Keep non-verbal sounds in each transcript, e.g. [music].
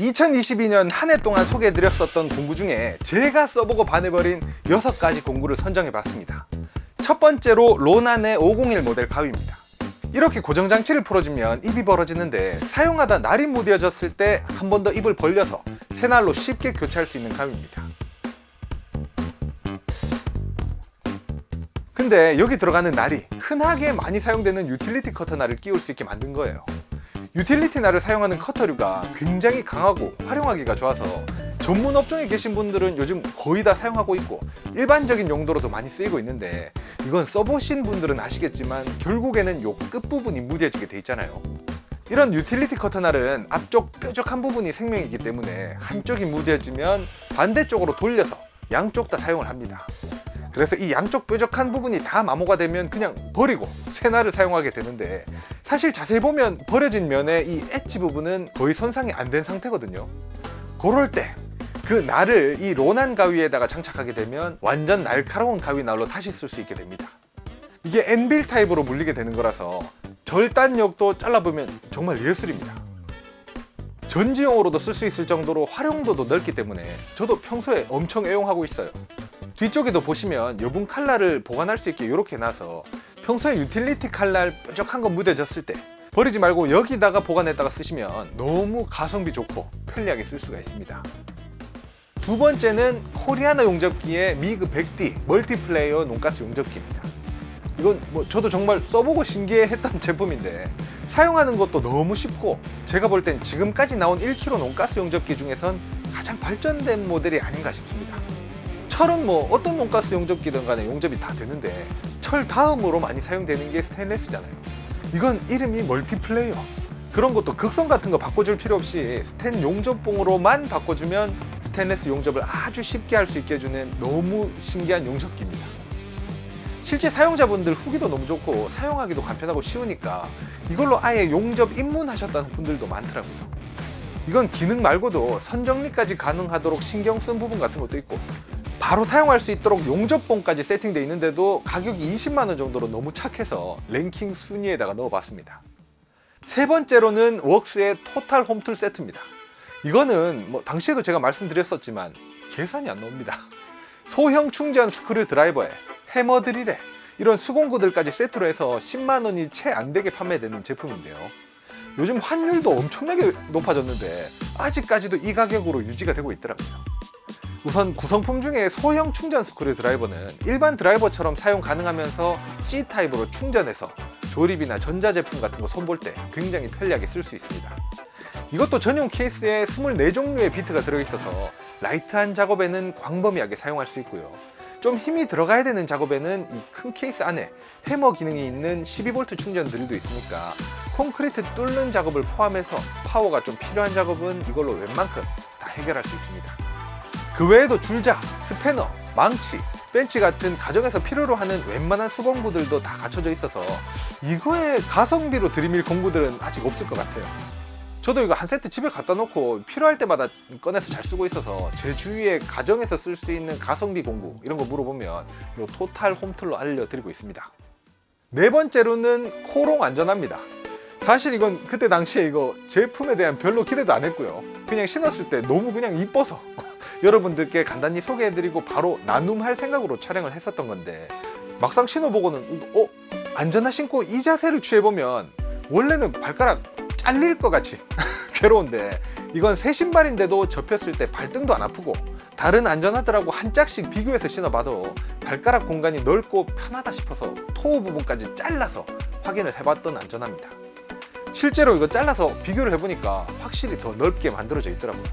2022년 한 해 동안 소개해드렸었던 공구 중에 제가 써보고 반해버린 6가지 공구를 선정해봤습니다. 첫 번째로 로난의 501 모델 가위입니다. 이렇게 고정장치를 풀어주면 입이 벌어지는데 사용하다 날이 무뎌졌을 때 한 번 더 입을 벌려서 새날로 쉽게 교체할 수 있는 가위입니다. 근데 여기 들어가는 날이 흔하게 많이 사용되는 유틸리티 커터 날을 끼울 수 있게 만든 거예요. 유틸리티 날을 사용하는 커터류가 굉장히 강하고 활용하기가 좋아서 전문 업종에 계신 분들은 요즘 거의 다 사용하고 있고 일반적인 용도로도 많이 쓰이고 있는데 이건 써보신 분들은 아시겠지만 결국에는 요 끝부분이 무뎌지게 돼 있잖아요. 이런 유틸리티 커터 날은 앞쪽 뾰족한 부분이 생명이기 때문에 한쪽이 무뎌지면 반대쪽으로 돌려서 양쪽 다 사용을 합니다. 그래서 이 양쪽 뾰족한 부분이 다 마모가 되면 그냥 버리고 새 날을 사용하게 되는데 사실 자세히 보면 버려진 면의 이 엣지 부분은 거의 손상이 안 된 상태거든요. 그럴 때 그 날을 이 로난 가위에다가 장착하게 되면 완전 날카로운 가위 날로 다시 쓸 수 있게 됩니다. 이게 엔빌 타입으로 물리게 되는 거라서 절단력도 잘라보면 정말 예술입니다. 전지용으로도 쓸 수 있을 정도로 활용도도 넓기 때문에 저도 평소에 엄청 애용하고 있어요. 뒤쪽에도 보시면 여분 칼날을 보관할 수 있게 이렇게 놔서 평소에 유틸리티 칼날 뾰족한 거 무뎌졌을 때 버리지 말고 여기다가 보관했다가 쓰시면 너무 가성비 좋고 편리하게 쓸 수가 있습니다. 두 번째는 코리아나 용접기의 미그 100D 멀티플레이어 논가스 용접기입니다. 이건 뭐 저도 정말 써보고 신기했던 [laughs] 제품인데 사용하는 것도 너무 쉽고 제가 볼 땐 지금까지 나온 1kg 논가스 용접기 중에선 가장 발전된 모델이 아닌가 싶습니다. 철은 뭐 어떤 논가스 용접기든 간에 용접이 다 되는데 철 다음으로 많이 사용되는 게 스테인레스잖아요. 이건 이름이 멀티플레이어. 그런 것도 극성 같은 거 바꿔줄 필요 없이 스텐 용접봉으로만 바꿔주면 스테인레스 용접을 아주 쉽게 할 수 있게 해주는 너무 신기한 용접기입니다. 실제 사용자분들 후기도 너무 좋고 사용하기도 간편하고 쉬우니까 이걸로 아예 용접 입문하셨다는 분들도 많더라고요. 이건 기능 말고도 선정리까지 가능하도록 신경 쓴 부분 같은 것도 있고 바로 사용할 수 있도록 용접봉까지 세팅되어 있는데도 가격이 20만원 정도로 너무 착해서 랭킹 순위에다가 넣어봤습니다. 세 번째로는 웍스의 토탈 홈툴 세트입니다. 이거는 뭐 당시에도 제가 말씀드렸었지만 계산이 안 나옵니다. 소형 충전 스크류 드라이버에 해머 드릴에 이런 수공구들까지 세트로 해서 10만 원이 채 안 되게 판매되는 제품인데요. 요즘 환율도 엄청나게 높아졌는데 아직까지도 이 가격으로 유지가 되고 있더라고요. 우선 구성품 중에 소형 충전 스크류 드라이버는 일반 드라이버처럼 사용 가능하면서 C타입으로 충전해서 조립이나 전자제품 같은 거 손볼 때 굉장히 편리하게 쓸 수 있습니다. 이것도 전용 케이스에 24종류의 비트가 들어있어서 라이트한 작업에는 광범위하게 사용할 수 있고요. 좀 힘이 들어가야 되는 작업에는 이 큰 케이스 안에 해머 기능이 있는 12V 충전 드릴도 있으니까 콘크리트 뚫는 작업을 포함해서 파워가 좀 필요한 작업은 이걸로 웬만큼 다 해결할 수 있습니다. 그 외에도 줄자, 스패너, 망치, 벤치 같은 가정에서 필요로 하는 웬만한 수공구들도 다 갖춰져 있어서 이거에 가성비로 들이밀 공구들은 아직 없을 것 같아요. 저도 이거 한 세트 집에 갖다 놓고 필요할 때마다 꺼내서 잘 쓰고 있어서 제 주위에 가정에서 쓸 수 있는 가성비 공구 이런 거 물어보면 이 토탈 홈툴로 알려드리고 있습니다. 네 번째로는 코롱 안전합니다. 사실 이건 그때 당시에 이거 제품에 대한 별로 기대도 안 했고요. 그냥 신었을 때 너무 그냥 이뻐서 여러분들께 간단히 소개해드리고 바로 나눔할 생각으로 촬영을 했었던 건데 막상 신어보고는 어 안전화 신고 이 자세를 취해보면 원래는 발가락 잘릴 것 같이 [laughs] 괴로운데 이건 새 신발인데도 접혔을 때 발등도 안 아프고 다른 안전하더라고 한 짝씩 비교해서 신어봐도 발가락 공간이 넓고 편하다 싶어서 토우 부분까지 잘라서 확인을 해봤던 안전합니다. 실제로 이거 잘라서 비교를 해보니까 확실히 더 넓게 만들어져 있더라고요.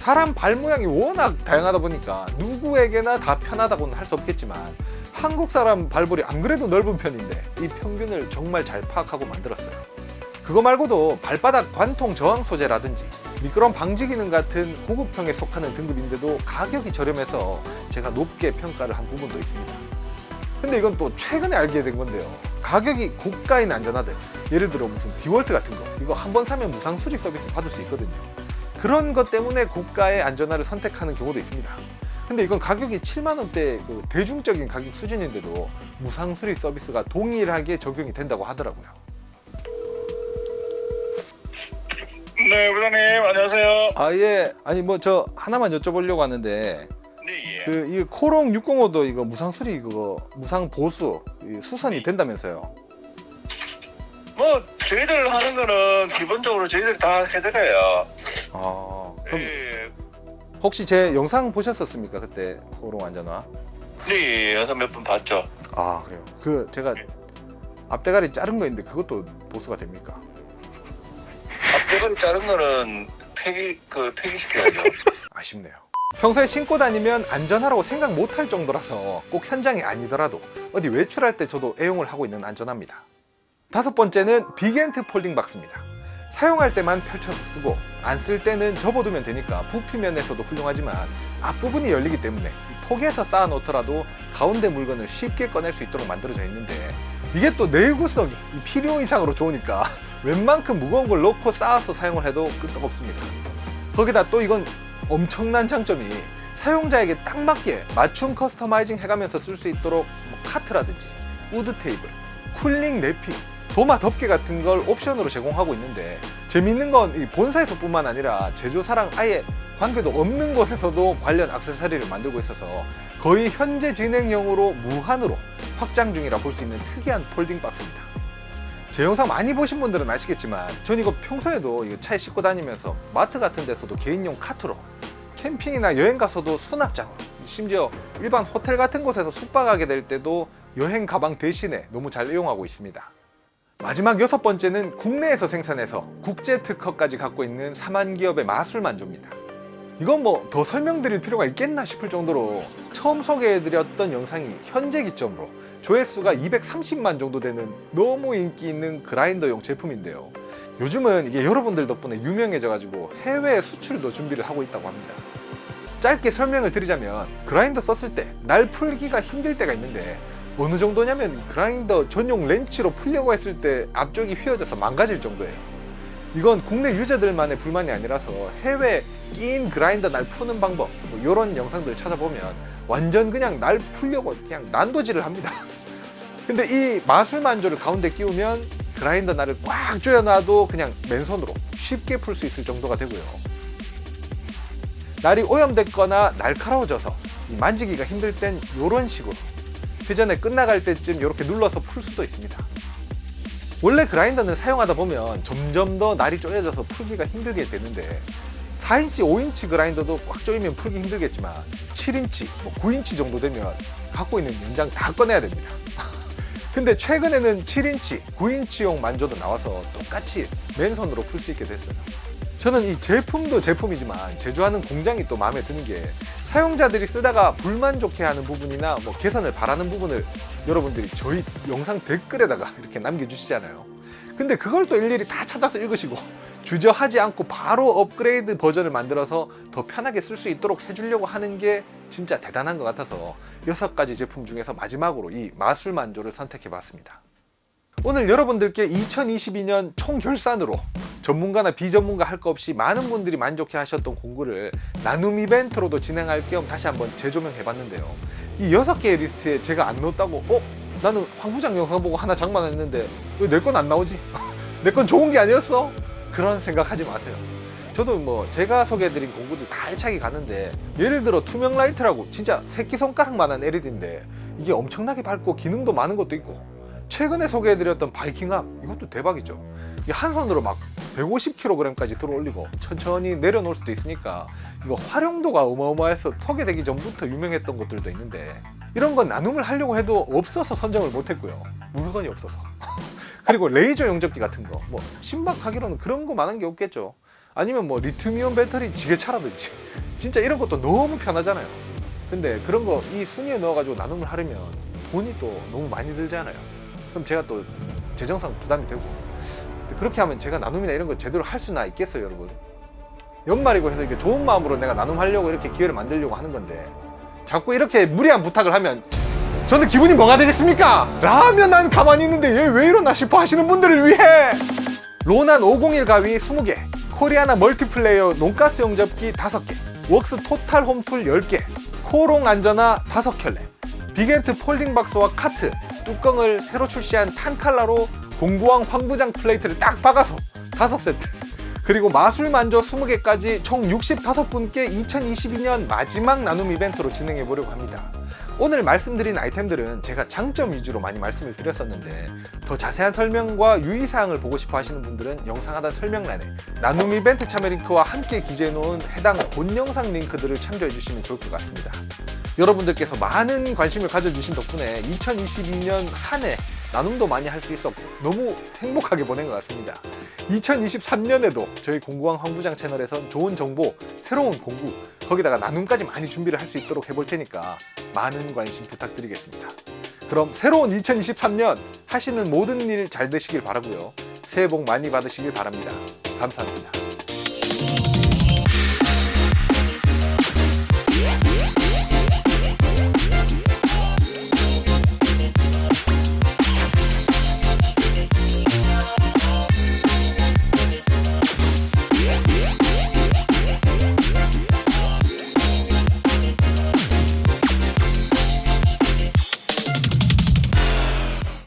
사람 발 모양이 워낙 다양하다 보니까 누구에게나 다 편하다고는 할 수 없겠지만 한국 사람 발볼이 안 그래도 넓은 편인데 이 평균을 정말 잘 파악하고 만들었어요. 그거 말고도 발바닥 관통 저항 소재라든지 미끄럼 방지 기능 같은 고급형에 속하는 등급인데도 가격이 저렴해서 제가 높게 평가를 한 부분도 있습니다. 근데 이건 또 최근에 알게 된 건데요. 가격이 고가인 안전하들 예를 들어 무슨 디월트 같은 거 이거 한 번 사면 무상 수리 서비스 받을 수 있거든요. 그런 것 때문에 고가의 안전화를 선택하는 경우도 있습니다. 근데 이건 가격이 7만 원대 그 대중적인 가격 수준인데도 무상 수리 서비스가 동일하게 적용이 된다고 하더라고요. 네, 부장님 안녕하세요. 아 예. 아니 뭐 저 하나만 여쭤보려고 하는데 네, 예. 그 이 코롱 605도 이거 무상 수리 그거 무상 보수 이 수선이 된다면서요? 뭐 저희들 하는 거는 기본적으로 저희들 다 해드려요. 아 그럼 네, 혹시 제 영상 보셨었습니까 그때 코롱 안전화? 네, 여섯 몇 분 봤죠. 아 그래요. 그 제가 앞대가리 자른 거 있는데 그것도 보수가 됩니까? 앞대가리 자른 거는 폐기 그 폐기시켜야죠. [laughs] 아쉽네요. 평소에 신고 다니면 안전하라고 생각 못할 정도라서 꼭 현장이 아니더라도 어디 외출할 때 저도 애용을 하고 있는 안전합니다. 다섯 번째는 빅엔트 폴딩 박스입니다. 사용할 때만 펼쳐서 쓰고 안 쓸 때는 접어두면 되니까 부피 면에서도 훌륭하지만 앞부분이 열리기 때문에 이 폭에서 쌓아 놓더라도 가운데 물건을 쉽게 꺼낼 수 있도록 만들어져 있는데 이게 또 내구성이 이 필요 이상으로 좋으니까 [laughs] 웬만큼 무거운 걸 넣고 쌓아서 사용을 해도 끄떡없습니다. 거기다 또 이건 엄청난 장점이 사용자에게 딱 맞게 맞춤 커스터마이징 해가면서 쓸 수 있도록 뭐 카트라든지 우드 테이블, 쿨링 랩핑, 도마 덮개 같은 걸 옵션으로 제공하고 있는데 재밌는 건 이 본사에서뿐만 아니라 제조사랑 아예 관계도 없는 곳에서도 관련 액세서리를 만들고 있어서 거의 현재 진행형으로 무한으로 확장 중이라 볼 수 있는 특이한 폴딩 박스입니다. 제 영상 많이 보신 분들은 아시겠지만 전 이거 평소에도 이거 차에 싣고 다니면서 마트 같은 데서도 개인용 카트로 캠핑이나 여행 가서도 수납장으로 심지어 일반 호텔 같은 곳에서 숙박하게 될 때도 여행 가방 대신에 너무 잘 이용하고 있습니다. 마지막 여섯 번째는 국내에서 생산해서 국제 특허까지 갖고 있는 사만 기업의 마술 만조입니다. 이건 뭐 더 설명드릴 필요가 있겠나 싶을 정도로 처음 소개해드렸던 영상이 현재 기점으로 조회수가 230만 정도 되는 너무 인기 있는 그라인더용 제품인데요. 요즘은 이게 여러분들 덕분에 유명해져가지고 해외 수출도 준비를 하고 있다고 합니다. 짧게 설명을 드리자면 그라인더 썼을 때 날 풀기가 힘들 때가 있는데 어느 정도냐면 그라인더 전용 렌치로 풀려고 했을 때 앞쪽이 휘어져서 망가질 정도예요. 이건 국내 유저들만의 불만이 아니라서 해외 끼인 그라인더 날 푸는 방법 뭐 이런 영상들 찾아보면 완전 그냥 날 풀려고 그냥 난도질을 합니다. [laughs] 근데 이 마술 만조를 가운데 끼우면 그라인더 날을 꽉 조여놔도 그냥 맨손으로 쉽게 풀 수 있을 정도가 되고요. 날이 오염됐거나 날카로워져서 이 만지기가 힘들 땐 이런 식으로 회전에 끝나갈 때쯤 이렇게 눌러서 풀 수도 있습니다. 원래 그라인더는 사용하다 보면 점점 더 날이 쪼여져서 풀기가 힘들게 되는데 4인치, 5인치 그라인더도 꽉 조이면 풀기 힘들겠지만 7인치, 뭐 9인치 정도 되면 갖고 있는 연장 다 꺼내야 됩니다. [laughs] 근데 최근에는 7인치, 9인치용 만조도 나와서 똑같이 맨손으로 풀 수 있게 됐어요. 저는 이 제품도 제품이지만 제조하는 공장이 또 마음에 드는 게 사용자들이 쓰다가 불만족해 하는 부분이나 뭐 개선을 바라는 부분을 여러분들이 저희 영상 댓글에다가 [laughs] 이렇게 남겨주시잖아요. 근데 그걸 또 일일이 다 찾아서 읽으시고 [laughs] 주저하지 않고 바로 업그레이드 버전을 만들어서 더 편하게 쓸 수 있도록 해주려고 하는 게 진짜 대단한 것 같아서 여섯 가지 제품 중에서 마지막으로 이 마술 만조를 선택해 봤습니다. 오늘 여러분들께 2022년 총 결산으로 전문가나 비전문가 할 거 없이 많은 분들이 만족해 하셨던 공구를 나눔 이벤트로도 진행할 겸 다시 한번 재조명 해 봤는데요. 이 여섯 개의 리스트에 제가 안 넣었다고, 어? 나는 황 부장 영상 보고 하나 장만했는데 왜 내 건 안 나오지? [laughs] 내 건 좋은 게 아니었어? 그런 생각하지 마세요. 저도 뭐 제가 소개해드린 공구들 다 알차게 가는데 예를 들어 투명 라이트라고 진짜 새끼손가락만한 LED인데 이게 엄청나게 밝고 기능도 많은 것도 있고 최근에 소개해드렸던 바이킹함 이것도 대박이죠. 한 손으로 막 150kg까지 들어올리고 천천히 내려놓을 수도 있으니까 이거 활용도가 어마어마해서 소개되기 전부터 유명했던 것들도 있는데 이런 건 나눔을 하려고 해도 없어서 선정을 못했고요. 물건이 없어서. [laughs] 그리고 레이저 용접기 같은 거, 뭐 신박하기로는 그런 거 많은 게 없겠죠. 아니면 뭐 리튬이온 배터리 지게차라든지 진짜 이런 것도 너무 편하잖아요. 근데 그런 거 이 순위에 넣어가지고 나눔을 하려면 돈이 또 너무 많이 들잖아요. 그럼 제가 또 재정상 부담이 되고 그렇게 하면 제가 나눔이나 이런 거 제대로 할 수나 있겠어요, 여러분? 연말이고 해서 이게 좋은 마음으로 내가 나눔하려고 이렇게 기회를 만들려고 하는 건데 자꾸 이렇게 무리한 부탁을 하면 저는 기분이 뭐가 되겠습니까? 라면 난 가만히 있는데 얘 왜 이러나 싶어 하시는 분들을 위해 로난 501 가위 20개 코리아나 멀티플레이어 논가스 용접기 5개 웍스 토탈 홈툴 10개 코롱 안전화 5켤레 빅엔트 폴딩 박스와 카트 뚜껑을 새로 출시한 탄칼라로 공구왕 황부장 플레이트를 딱 박아서 5세트 그리고 마술 만조 20개까지 총 65분께 2022년 마지막 나눔 이벤트로 진행해 보려고 합니다. 오늘 말씀드린 아이템들은 제가 장점 위주로 많이 말씀을 드렸었는데 더 자세한 설명과 유의사항을 보고 싶어 하시는 분들은 영상 하단 설명란에 나눔 이벤트 참여 링크와 함께 기재해 놓은 해당 본 영상 링크들을 참조해 주시면 좋을 것 같습니다. 여러분들께서 많은 관심을 가져주신 덕분에 2022년 한 해 나눔도 많이 할 수 있었고 너무 행복하게 보낸 것 같습니다. 2023년에도 저희 공구왕 황부장 채널에선 좋은 정보, 새로운 공구, 거기다가 나눔까지 많이 준비를 할 수 있도록 해볼 테니까 많은 관심 부탁드리겠습니다. 그럼 새로운 2023년 하시는 모든 일 잘 되시길 바라고요. 새해 복 많이 받으시길 바랍니다. 감사합니다.